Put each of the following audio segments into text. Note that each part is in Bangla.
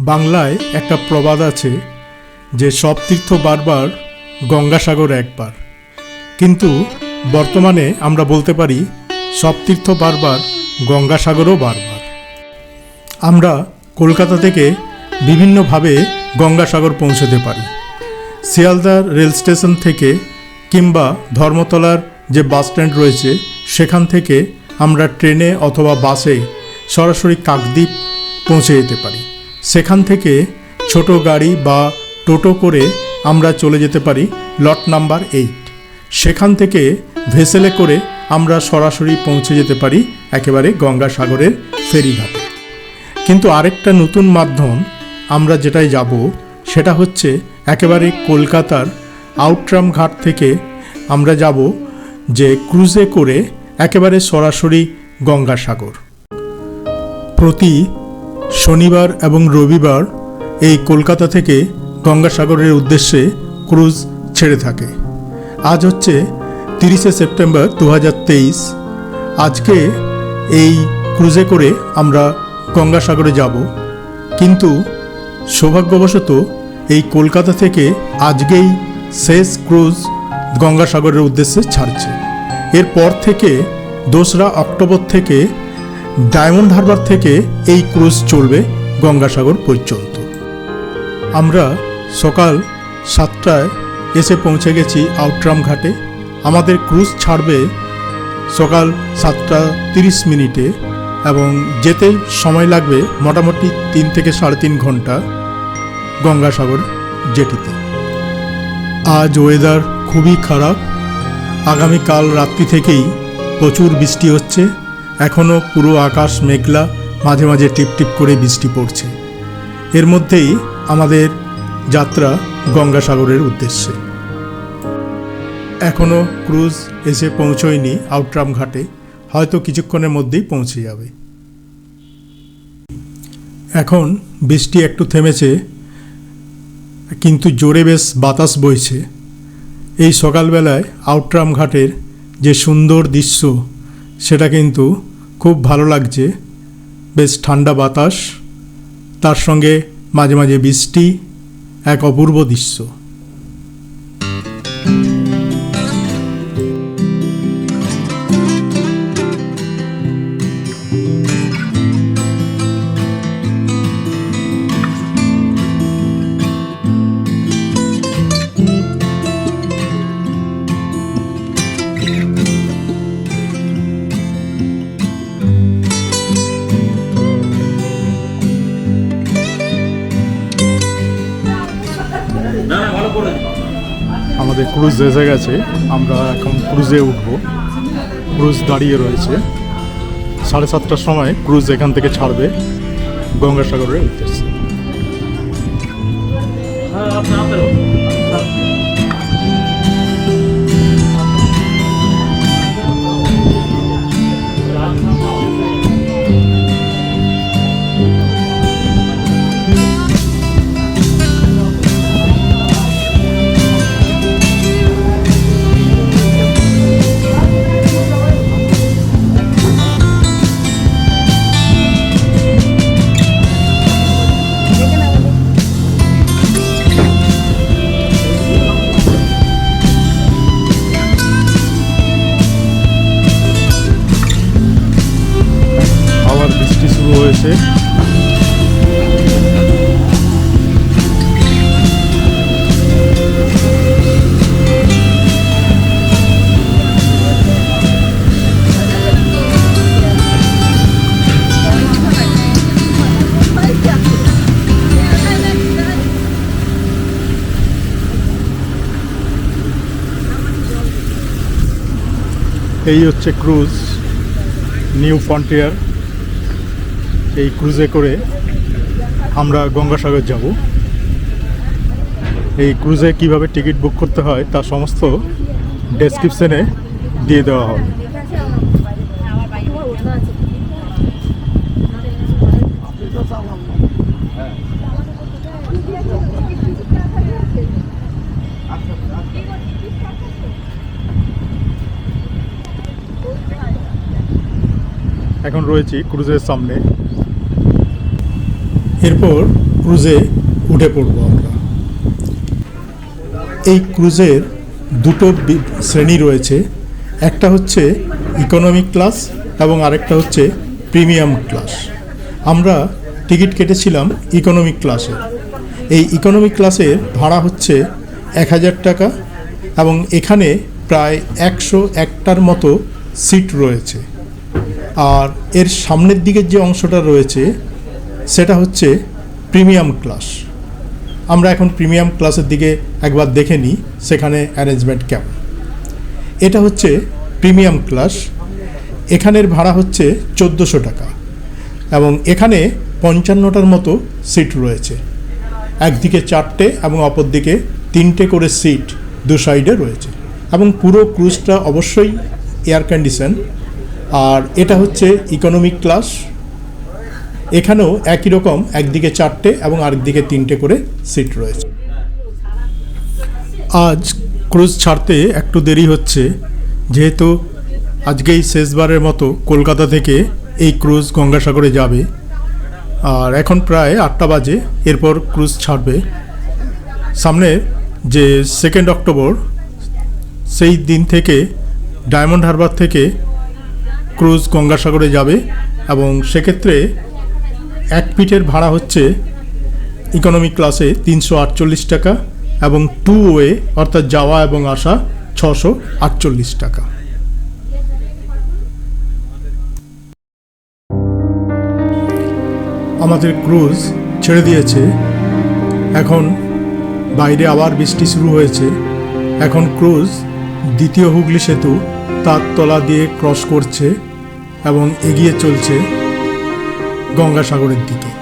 বাংলায় একটা প্রবাদ আছে যে সব তীর্থ বারবার গঙ্গাসাগর একবার। কিন্তু বর্তমানে আমরা বলতে পারি সব তীর্থ বারবার গঙ্গাসাগরও বারবার। আমরা কলকাতা থেকে বিভিন্নভাবে গঙ্গাসাগর পৌঁছতে পারি। শিয়ালদার রেল স্টেশন থেকে কিংবা ধর্মতলার যে বাস স্ট্যান্ড রয়েছে, সেখান থেকে আমরা ট্রেনে অথবা বাসে সরাসরি কাকদ্বীপ পৌঁছে যেতে পারি। সেখান থেকে ছোট গাড়ি বা টোটো করে আমরা চলে যেতে পারি লট নাম্বার এইট। সেখান থেকে ভেসেলে করে আমরা সরাসরি পৌঁছে যেতে পারি একেবারে গঙ্গাসাগরের ফেরিঘাটে। কিন্তু আরেকটা নতুন মাধ্যম আমরা যেটাই যাব সেটা হচ্ছে একেবারে কলকাতার আউটরাম ঘাট থেকে আমরা যাব যে ক্রুজে করে একেবারে সরাসরি গঙ্গাসাগর। প্রতি শনিবার এবং রবিবার এই কলকাতা থেকে গঙ্গাসাগরের উদ্দেশ্যে ক্রুজ ছেড়ে থাকে। আজ হচ্ছে তিরিশে সেপ্টেম্বর দু হাজার তেইশ। আজকে এই ক্রুজে করে আমরা গঙ্গাসাগরে যাব। কিন্তু সৌভাগ্যবশত এই কলকাতা থেকে আজকেই শেষ ক্রুজ গঙ্গাসাগরের উদ্দেশ্যে ছাড়ছে। এরপর থেকে দোসরা অক্টোবর থেকে ডায়মন্ড হারবার থেকে এই ক্রুজ চলবে গঙ্গাসাগর পর্যন্ত। আমরা সকাল সাতটায় এসে পৌঁছে গেছি আউটরাম ঘাটে। আমাদের ক্রুজ ছাড়বে সকাল সাতটা তিরিশ মিনিটে এবং যেতে সময় লাগবে মোটামুটি তিন থেকে সাড়ে তিন ঘণ্টা গঙ্গাসাগর জেটিতে। আজ ওয়েদার খুবই খারাপ। আগামীকাল রাত্রি থেকেই প্রচুর বৃষ্টি হচ্ছে। এখনও পুরো আকাশ মেঘলা, মাঝে মাঝে টিপটিপ করে বৃষ্টি পড়ছে। এর মধ্যেই আমাদের যাত্রা গঙ্গাসাগরের উদ্দেশ্যে। এখনও ক্রুজ এসে পৌঁছয়নি আউটরাম ঘাটে, হয়তো কিছুক্ষণের মধ্যেই পৌঁছে যাবে। এখন বৃষ্টি একটু থেমেছে, কিন্তু জোরে বেশ বাতাস বইছে। এই সকালবেলায় আউটরাম ঘাটের যে সুন্দর দৃশ্য, সেটা কিন্তু খুব ভালো লাগছে। বেশ ঠান্ডা বাতাস। তার সঙ্গে মাঝে মাঝে বৃষ্টি এক অপূর্ব দৃশ্য। ক্রুজ এসে গেছে, আমরা এখন ক্রুজে উঠব। ক্রুজ দাঁড়িয়ে রয়েছে। সাড়ে সাতটার সময় ক্রুজ এখান থেকে ছাড়বে গঙ্গাসাগরের উদ্দেশ্যে। এই হচ্ছে ক্রুজ, নিউ ফ্রন্টিয়ার। এই ক্রুজে করে আমরা গঙ্গাসাগর যাব। এই ক্রুজে কীভাবে টিকিট বুক করতে হয় তা সমস্ত ডেসক্রিপশনে দিয়ে দেওয়া হবে। এখন রয়েছি ক্রুজের সামনে। এরপর ক্রুজে উঠে পড়ব আমরা। এই ক্রুজের দুটো শ্রেণি রয়েছে, একটা হচ্ছে ইকোনমিক ক্লাস এবং আরেকটা হচ্ছে প্রিমিয়াম ক্লাস আমরা টিকিট কেটেছিলাম ইকোনমিক ক্লাসে এই ইকোনমিক ক্লাসের ভাড়া হচ্ছে এক হাজার টাকা এবং এখানে প্রায় একশো একটার মতো সিট রয়েছে। আর এর সামনের দিকের যে অংশটা রয়েছে, সেটা হচ্ছে প্রিমিয়াম ক্লাস। আমরা এখন প্রিমিয়াম ক্লাসের দিকে একবার দেখে নিই সেখানে অ্যারেঞ্জমেন্ট কেমন। এটা হচ্ছে প্রিমিয়াম ক্লাস। এখানের ভাড়া হচ্ছে চোদ্দোশো টাকা এবং এখানে পঞ্চান্নটার মতো সিট রয়েছে। একদিকে চারটে এবং অপর দিকে তিনটে করে সিট দু সাইডে রয়েছে এবং পুরো ক্রুজটা অবশ্যই এয়ার কন্ডিশন আর এটা হচ্ছে ইকোনমিক ক্লাস এখানেও একই রকম, একদিকে চারটে এবং আরেকদিকে তিনটে করে সিট রয়েছে। আজ ক্রুজ ছাড়তে একটু দেরি হচ্ছে, যেহেতু আজকেই শেষবারের মতো কলকাতা থেকে এই ক্রুজ গঙ্গাসাগরে যাবে। আর এখন প্রায় আটটা বাজে, এরপর ক্রুজ ছাড়বে। সামনে যে সেকেন্ড অক্টোবর সেই দিন থেকে ডায়মন্ড হারবার থেকে ক্রুজ গঙ্গাসাগরে যাবে এবং সেক্ষেত্রে এক পিঠের ভাড়া হচ্ছে ইকোনমিক ক্লাসে তিনশো আটচল্লিশ টাকা এবং টু ওয়ে অর্থাৎ যাওয়া এবং আসা ছশো আটচল্লিশ টাকা। আমাদের ক্রুজ ছেড়ে দিয়েছে। এখন বাইরে আবার বৃষ্টি শুরু হয়েছে। এখন ক্রুজ দ্বিতীয় হুগলি সেতু তার তলা দিয়ে ক্রস করছে। এবং এগিয়ে চলছে গঙ্গাসাগরের দিকে।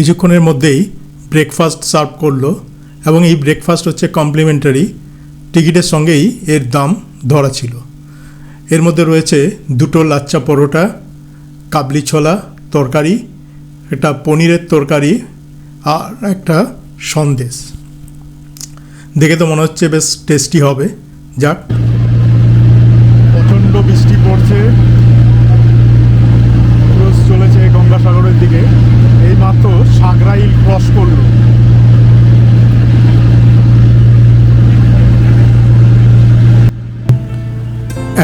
কিছুক্ষণের মধ্যেই ব্রেকফাস্ট সার্ভ করল এবং এই ব্রেকফাস্ট হচ্ছে কমপ্লিমেন্টারি টিকিটের সঙ্গেই এর দাম ধরা ছিল। এর মধ্যে রয়েছে দুটো লাচ্চা পরোটা, কাবলি ছোলা তরকারি, একটা পনিরের তরকারি আর একটা সন্দেশ। দেখে তো মনে হচ্ছে বেশ টেস্টি হবে। যাক। প্রচণ্ড বৃষ্টি পড়ছে ক্রুজ চলেছে গঙ্গাসাগরের দিকে এইমাত্র সাগরাইল ক্রস করল।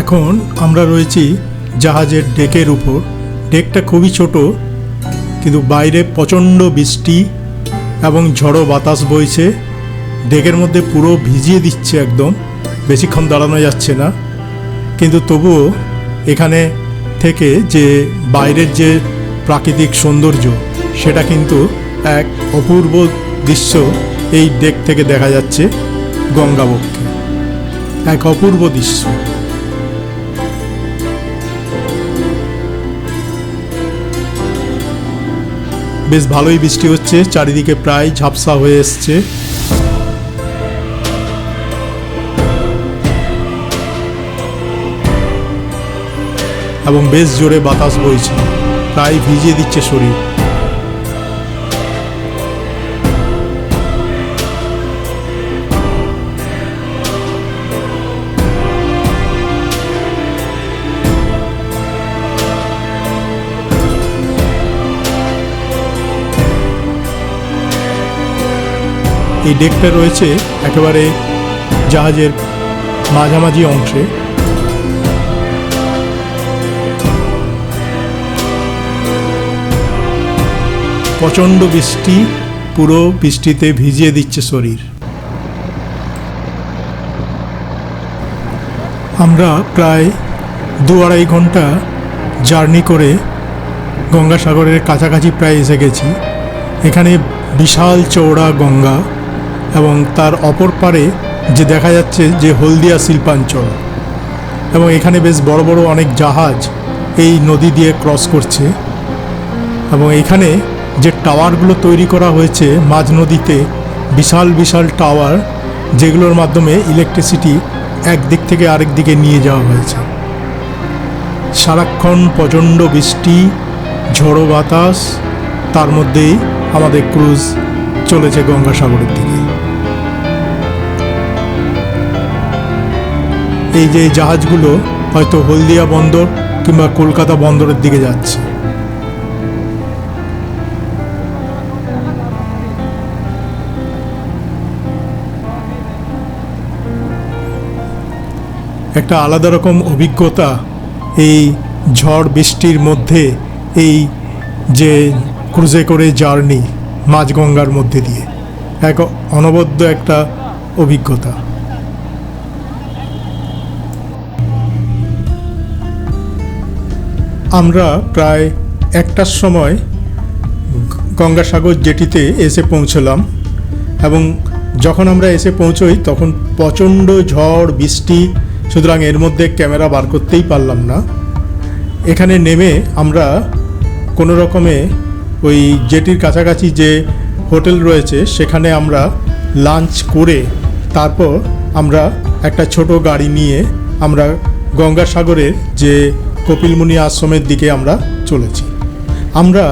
এখন আমরা রয়েছি জাহাজের ডেকের উপর। ডেকটা খুবই ছোট, কিন্তু বাইরে প্রচণ্ড বৃষ্টি এবং ঝড়ো বাতাস বইছে। ডেকের মধ্যে পুরো ভিজিয়ে দিচ্ছে একদম, বেশিক্ষণ দাঁড়ানো যাচ্ছে না। কিন্তু তবুও এখানে থেকে যে বাইরের যে প্রাকৃতিক সৌন্দর্য সেটা কিন্তু এক অপূর্ব দৃশ্য এই ডেক থেকে দেখা যাচ্ছে গঙ্গাবক্ষে। এক অপূর্ব দৃশ্য। বেশ ভালোই বৃষ্টি হচ্ছে, চারিদিকে প্রায় ঝাপসা হয়ে এসছে। এবং বেশ জোরে বাতাস বইছে, প্রায় ভিজিয়ে দিচ্ছে শরীর। এই ডেকটা রয়েছে একেবারে জাহাজের মাঝামাঝি অংশে। প্রচণ্ড বৃষ্টি, পুরো বৃষ্টিতে ভিজিয়ে দিচ্ছে শরীর। আমরা প্রায় দু আড়াই ঘণ্টা জার্নি করে গঙ্গাসাগরের কাছাকাছি প্রায় এসে গেছি। এখানে বিশাল চওড়া গঙ্গা এবং তার অপর পারে যে দেখা যাচ্ছে যে হলদিয়া শিল্পাঞ্চল। এবং এখানে বেশ বড় বড় অনেক জাহাজ এই নদী দিয়ে ক্রস করছে। এবং এখানে যে টাওয়ারগুলো তৈরি করা হয়েছে মাঝ নদীতে, বিশাল বিশাল টাওয়ার যেগুলোর মাধ্যমে ইলেকট্রিসিটি এক দিক থেকে আরেক দিকে নিয়ে যাওয়া হয়েছে। সারাক্ষণ প্রচণ্ড বৃষ্টি, ঝড়ো বাতাস, তার মধ্যেই আমাদের ক্রুজ চলেছে গঙ্গাসাগরের দিকে এই যে জাহাজগুলো হয়তো হলদিয়া বন্দর কিংবা কলকাতা বন্দরের দিকে যাচ্ছে। একটা আলাদা রকম অভিজ্ঞতা এই ঝড় বৃষ্টির মধ্যে এই যে ক্রুজে করে জার্নি মাঝগঙ্গার মধ্যে দিয়ে। এক অনবদ্য একটা অভিজ্ঞতা। আমরা প্রায় একটার সময় গঙ্গাসাগর জেটিতে এসে পৌঁছলাম এবং যখন আমরা এসে পৌঁছই তখন প্রচণ্ড ঝড়, বৃষ্টি, সুতরাং এর মধ্যে ক্যামেরা বার করতেই পারলাম না। এখানে নেমে আমরা কোনো রকমে ওই জেটির কাছাকাছি যে হোটেল রয়েছে সেখানে আমরা লাঞ্চ করে তারপর আমরা একটা ছোট গাড়ি নিয়ে আমরা গঙ্গাসাগরের যে কপিলমুনি আশ্রমের দিকে আমরা চলেছি। আমরা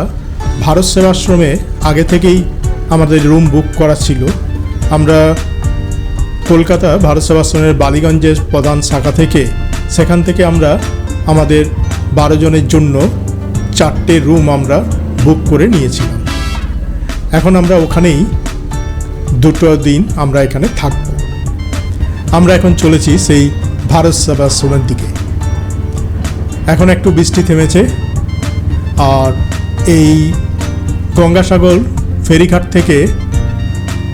ভারত সেবাশ্রমে আগে থেকেই আমাদের রুম বুক করা ছিল। আমরা কলকাতা ভারত সেবাশ্রমের বালিগঞ্জের প্রধান শাখা থেকে সেখান থেকে আমরা আমাদের বারো জনের জন্য চারটে রুম আমরা বুক করে নিয়েছিলাম। এখন আমরা ওখানেই দুটো দিন আমরা এখানে থাকব। আমরা এখন চলেছি সেই ভারত সেবাশ্রমের দিকে। এখন একটু বৃষ্টি থেমেছে। আর এই গঙ্গাসাগর ফেরিঘাট থেকে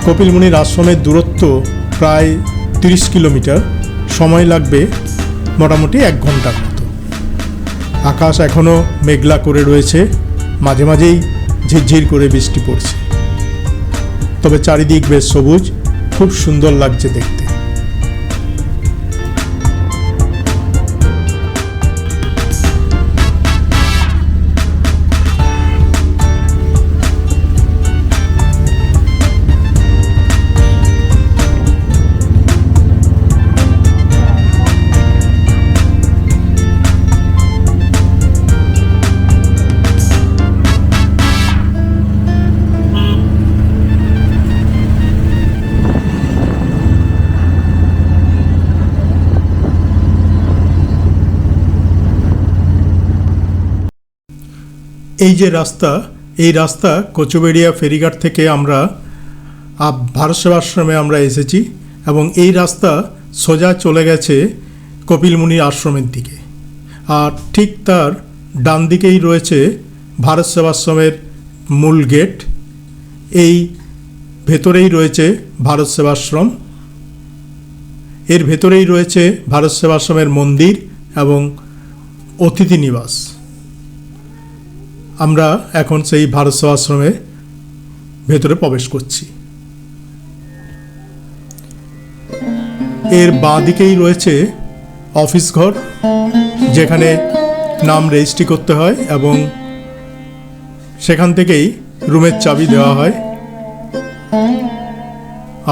কপিলমুনির আশ্রমের দূরত্ব প্রায় তিরিশ কিলোমিটার। সময় লাগবে মোটামুটি এক ঘণ্টার মতো। আকাশ এখনও মেঘলা করে রয়েছে। মাঝে মাঝেই ঝিরঝির করে বৃষ্টি পড়ছে। তবে চারিদিক বেশ সবুজ। খুব সুন্দর লাগছে দেখতে। এই যে রাস্তা, এই রাস্তা কচুবেড়িয়া ফেরিঘাট থেকে আমরা ভারত সেবাশ্রমে আমরা এসেছি এবং এই রাস্তা সোজা চলে গেছে কপিলমুনির আশ্রমের দিকে। আর ঠিক তার ডান দিকেই রয়েছে ভারত সেবাশ্রমের মূল গেট। এই ভেতরেই রয়েছে ভারত সেবাশ্রম এর ভেতরেই রয়েছে ভারত সেবাশ্রমের মন্দির এবং অতিথি নিবাস। আমরা এখন সেই ভারত আশ্রমে ভেতরে প্রবেশ করছি। এর বাঁ দিকেই রয়েছে অফিস ঘর, যেখানে নাম রেজিস্ট্রি করতে হয় এবং সেখান থেকেই রুমের চাবি দেওয়া হয়।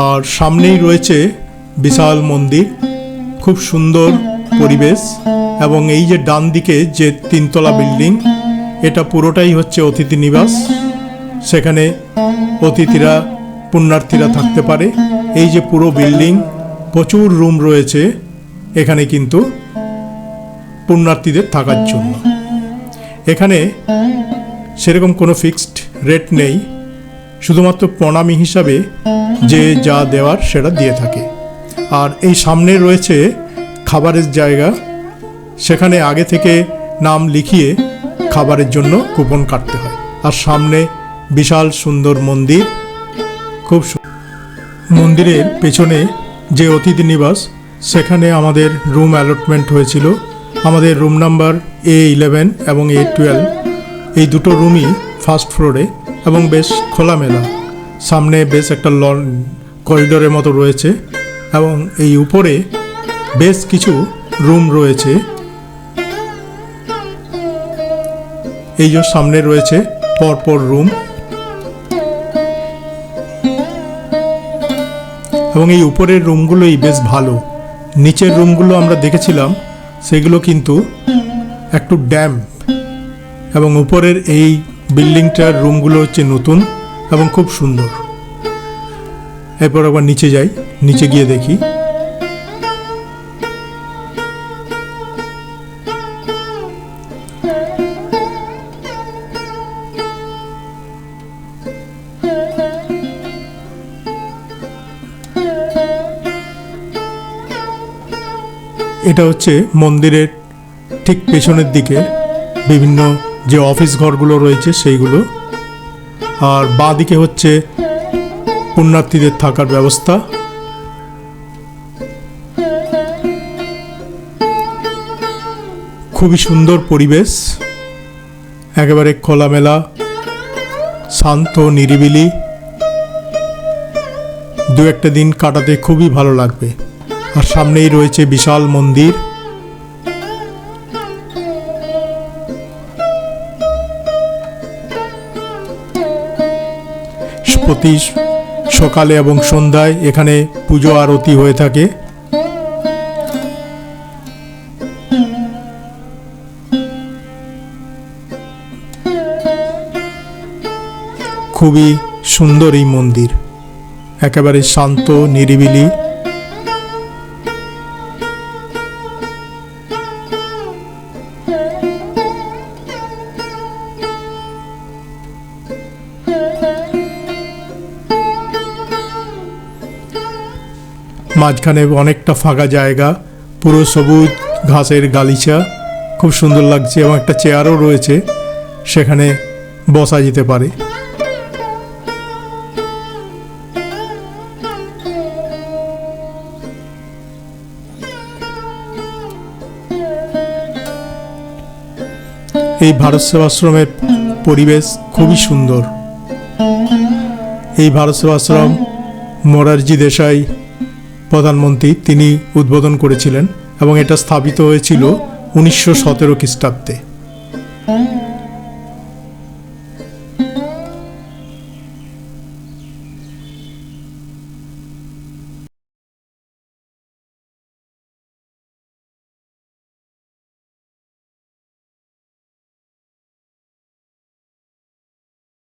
আর সামনেই রয়েছে বিশাল মন্দির, খুব সুন্দর পরিবেশ এবং এই যে ডান দিকে যে তিনতলা বিল্ডিং এটা পুরোটাই হচ্ছে অতিথি নিবাস। সেখানে অতিথিরা, পুণ্যার্থীরা থাকতে পারে। এই যে পুরো বিল্ডিং, প্রচুর রুম রয়েছে এখানে কিন্তু পুণ্যার্থীদের থাকার জন্য। এখানে সেরকম কোনো ফিক্সড রেট নেই। শুধুমাত্র প্রণামী হিসাবে যে যা দেওয়ার সেটা দিয়ে থাকে। আর এই সামনে রয়েছে খাবারের জায়গা। সেখানে আগে থেকে নাম লিখিয়ে খাবারের জন্য কুপন কাটতে হয়। আর সামনে বিশাল সুন্দর মন্দির। খুব মন্দিরের পেছনে যে অতিথি নিবাস, সেখানে আমাদের রুম অ্যালটমেন্ট হয়েছিল। আমাদের রুম নাম্বার এ ইলেভেন এবং এ টুয়েলভ এই দুটো রুমই ফার্স্ট ফ্লোরে এবং বেশ খোলামেলা। সামনে বেশ একটা লন করিডোরের মতো রয়েছে এবং এই উপরে বেশ কিছু রুম রয়েছে। এই যে সামনে রয়েছে পরপর রুম। এবং এই উপরের রুমগুলোই বেশ ভালো। নিচের রুমগুলো আমরা দেখেছিলাম, সেগুলো কিন্তু একটু ড্যাম্প। এবং উপরের এই বিল্ডিংটার রুমগুলো হচ্ছে নতুন এবং খুব সুন্দর। এরপর আবার নিচে যাই, নিচে গিয়ে দেখি। এটা হচ্ছে মন্দিরের ঠিক পেছনের দিকে বিভিন্ন যে অফিস ঘরগুলো রয়েছে সেইগুলো। আর বাঁ দিকে হচ্ছে পুণ্যার্থীদের থাকার ব্যবস্থা। খুবই সুন্দর পরিবেশ, একেবারে খোলামেলা, শান্ত, নিরিবিলি। দু একটা দিন কাটাতে খুবই ভালো লাগবে। আর সামনেই রয়েছে বিশাল মন্দির। প্রতি সকালে এবং সন্ধ্যায় এখানে পুজো আরতি হয়ে থাকে। খুবই সুন্দর এই মন্দির। একেবারে শান্ত, নিরিবিলি। মাঝখানে অনেকটা ফাঁকা জায়গা, পুরো সবুজ ঘাসের গালিচা, খুব সুন্দর লাগছে এবং একটা চেয়ারও রয়েছে, সেখানে বসা যেতে পারে। এই ভারত সেবাশ্রমের পরিবেশ খুবই সুন্দর। এই ভারত সেবাশ্রম মোরারজি দেশাই প্রধানমন্ত্রী তিনি উদ্বোধন করেছিলেন এবং এটা স্থাপিত হয়েছিল উনিশশো সতেরো খ্রিস্টাব্দে।